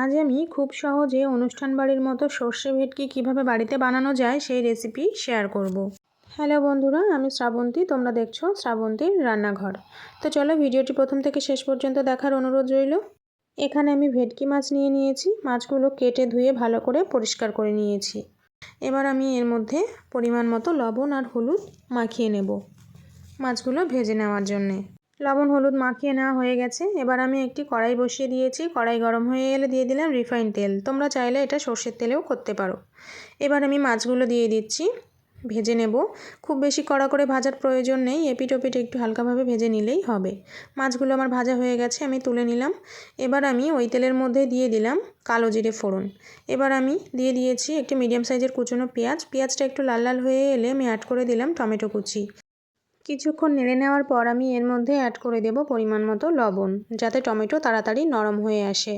আজ আমি খুব সহজে অনুষ্ঠান বাড়ির মতো সর্ষে ভেটকি কীভাবে বাড়িতে বানানো যায় সেই রেসিপি শেয়ার করব। হ্যালো বন্ধুরা, আমি শ্রাবন্তী, তোমরা দেখছ শ্রাবন্তীর রান্নাঘর। তো চলো ভিডিওটি প্রথম থেকে শেষ পর্যন্ত দেখার অনুরোধ রইল। এখানে আমি ভেটকি মাছ নিয়ে নিয়েছি, মাছগুলো কেটে ধুয়ে ভালো করে পরিষ্কার করে নিয়েছি। এবার আমি এর মধ্যে পরিমাণ মতো লবণ আর হলুদ মাখিয়ে নেব মাছগুলো ভেজে নেওয়ার জন্যে। লবণ, হলুদ মাখিয়ে নেওয়া হয়ে গেছে। এবার আমি একটি কড়াই বসিয়ে দিয়েছি। কড়াই গরম হয়ে এলে দিয়ে দিলাম রিফাইন তেল। তোমরা চাইলে এটা সর্ষের তেলেও করতে পারো। এবার আমি মাছগুলো দিয়ে দিচ্ছি। ভেজে নেব। খুব বেশি কড়া করে ভাজার প্রয়োজন নেই। এপিট ওপিট একটু হালকাভাবে ভেজে নিলেই হবে। মাছগুলো আমার ভাজা হয়ে গেছে, আমি তুলে নিলাম। এবার আমি ওই তেলের মধ্যে দিয়ে দিলাম কালো জিরে ফোড়ন। এবার আমি দিয়ে দিয়েছি একটি মিডিয়াম সাইজের কুচনো পেঁয়াজ। পেঁয়াজটা একটু লাল লাল হয়ে এলে আমি অ্যাড করে দিলাম টমেটো কুচি। কিছুক্ষণ নেড়ে নেওয়ার পর আমি এর মধ্যে অ্যাড করে দেব পরিমাণ মতো লবণ, যাতে টমেটো তাড়াতাড়ি নরম হয়ে আসে।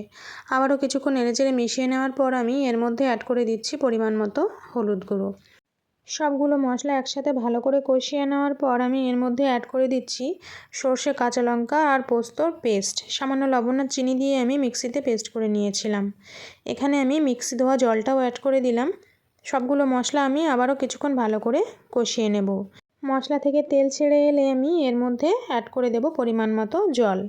আবারও কিছুক্ষণ নেড়ে চেড়ে মিশিয়ে নেওয়ার পর আমি এর মধ্যে অ্যাড করে দিচ্ছি পরিমাণ মতো হলুদ গুঁড়ো। সবগুলো মশলা একসাথে ভালো করে কষিয়ে নেওয়ার পর আমি এর মধ্যে অ্যাড করে দিচ্ছি সর্ষে কাঁচা লঙ্কা আর পোস্তর পেস্ট সামান্য লবণ আর চিনি দিয়ে আমি মিক্সিতে পেস্ট করে নিয়েছিলাম। এখানে আমি মিক্সি ধোয়া জলটাও অ্যাড করে দিলাম। সবগুলো মশলা আমি আবারও কিছুক্ষণ ভালো করে কষিয়ে নেব। মশলা থেকে তেল ছেড়ে এলে আমি এর মধ্যে অ্যাড করে দেব পরিমাণ মতো জল।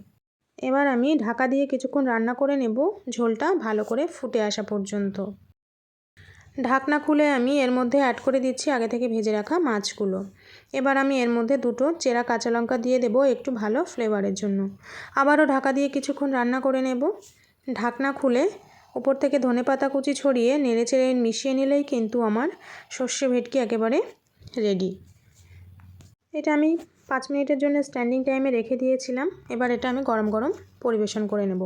এবার আমি ঢাকা দিয়ে কিছুক্ষণ রান্না করে নেব, ঝোলটা ভালো করে ফুটে আসা পর্যন্ত। ঢাকনা খুলে আমি এর মধ্যে অ্যাড করে দিচ্ছি আগে থেকে ভেজে রাখা মাছগুলো। এবার আমি এর মধ্যে দুটো চেরা কাঁচা লঙ্কা দিয়ে দেবো একটু ভালো ফ্লেভারের জন্য। আবারও ঢাকা দিয়ে কিছুক্ষণ রান্না করে নেব। ঢাকনা খুলে উপর থেকে ধনে পাতা কুচি ছড়িয়ে নেড়ে চেড়ে মিশিয়ে নিলেই কিন্তু আমার সর্ষে ভেটকি একেবারে রেডি এটা আমি পাঁচ মিনিটের জন্য স্ট্যান্ডিং টাইমে রেখে দিয়েছিলাম। এবার এটা আমি গরম গরম পরিবেশন করে নেব।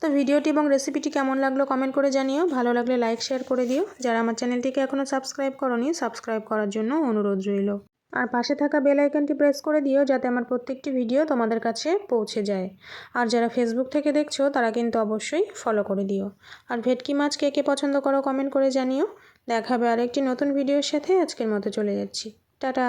তো ভিডিওটি এবং রেসিপিটি কেমন লাগল কমেন্ট করে জানিও। ভালো লাগলে লাইক শেয়ার করে দিও। যারা আমার চ্যানেলটিকে এখনও সাবস্ক্রাইব করনি সাবস্ক্রাইব করার জন্য অনুরোধ রইল। আর পাশে থাকা বেল আইকনটি প্রেস করে দিও, যাতে আমার প্রত্যেকটি ভিডিও তোমাদের কাছে পৌঁছে যায়। আর যারা ফেসবুক থেকে দেখছ, তারা কিন্তু অবশ্যই ফলো করে দিও। আর ভেটকি মাছ কে কে পছন্দ করো কমেন্ট করে জানিও। দেখাবে আরেকটি নতুন ভিডিওর সাথে আজকের মতো চলে যাচ্ছি। টাটা!